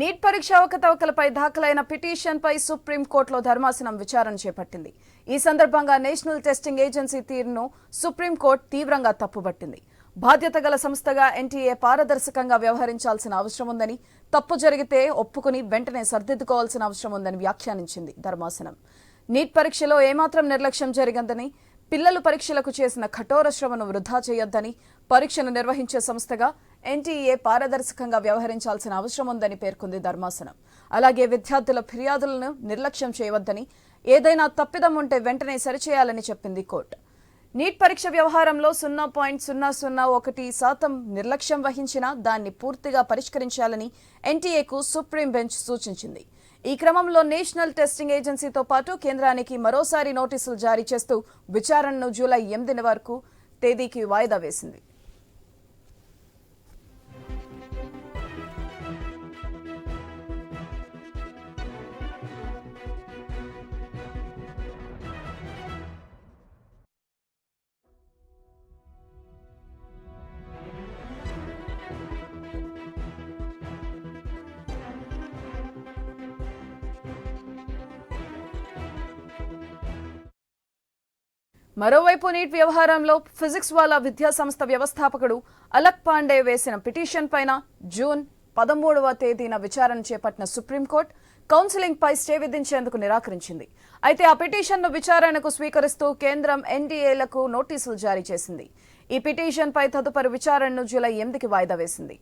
Neat పరీక్ష అవకతవకలపై దాఖలైన పిటిషన్పై సుప్రీంకోర్టులో ధర్మాసనం విచారణ చేపట్టింది. ఈ సందర్భంగా నేషనల్ టెస్టింగ్ ఏజెన్సీ తీరును సుప్రీంకోర్టు తీవ్రంగా తప్పుబట్టింది. బాధ్యత గల సంస్థగా ఎన్టీఏ పారదర్శకంగా వ్యవహరించాల్సిన అవసరం ఉందని తప్పు జరిగితే ఒప్పుకుని వెంటనే సర్దిద్దుకోవాల్సిన అవసరం ఉందని వ్యాఖ్యానించింది ధర్మాసనం. నీట్ పరీక్షలో ఏమాత్రం నిర్లక్ష్యం జరిగిందని పిల్లలు పరీక్షలకు చేసిన కఠోర శ్రమను వృధా చేయొద్దని పరీక్షను నిర్వహించే సంస్థగా ఎన్టీఏ పారదర్శకంగా వ్యవహరించాల్సిన అవసరం ఉందని పేర్కొంది ధర్మాసనం. అలాగే విద్యార్థుల ఫిర్యాదులను నిర్లక్ష్యం చేయవద్దని ఏదైనా తప్పిదం ఉంటే వెంటనే సరిచేయాలని చెప్పింది కోర్టు. నీట్ పరీక్ష వ్యవహారంలో సున్నా పాయింట్ సున్నా సున్నా ఒకటి శాతం నిర్లక్ష్యం వహించినా దాన్ని పూర్తిగా పరిష్కరించాలని ఎన్టీఏకు సుప్రీం బెంచ్ సూచించింది. ఈ క్రమంలో నేషనల్ టెస్టింగ్ ఏజెన్సీతో పాటు కేంద్రానికి మరోసారి నోటీసులు జారీ చేస్తూ విచారణను జూలై ఎనిమిది వరకు తేదీకి వాయిదా వేసింది. మరోవైపు నీట్ వ్యవహారంలో ఫిజిక్స్ వాళ్ళ విద్యా సంస్థ వ్యవస్థాపకుడు అలక్ పాండే వేసిన పిటిషన్ పైన జూన్ పదమూడవ తేదీన విచారణ చేపట్టిన సుప్రీంకోర్టు కౌన్సిలింగ్ పై స్టే విధించేందుకు నిరాకరించింది. అయితే ఆ పిటిషన్ను విచారణకు స్వీకరిస్తూ కేంద్రం ఎన్డీఏలకు నోటీసులు జారీ చేసింది. ఈ పిటిషన్పై తదుపరి విచారణను జూలై ఎనిమిదికి వాయిదా వేసింది.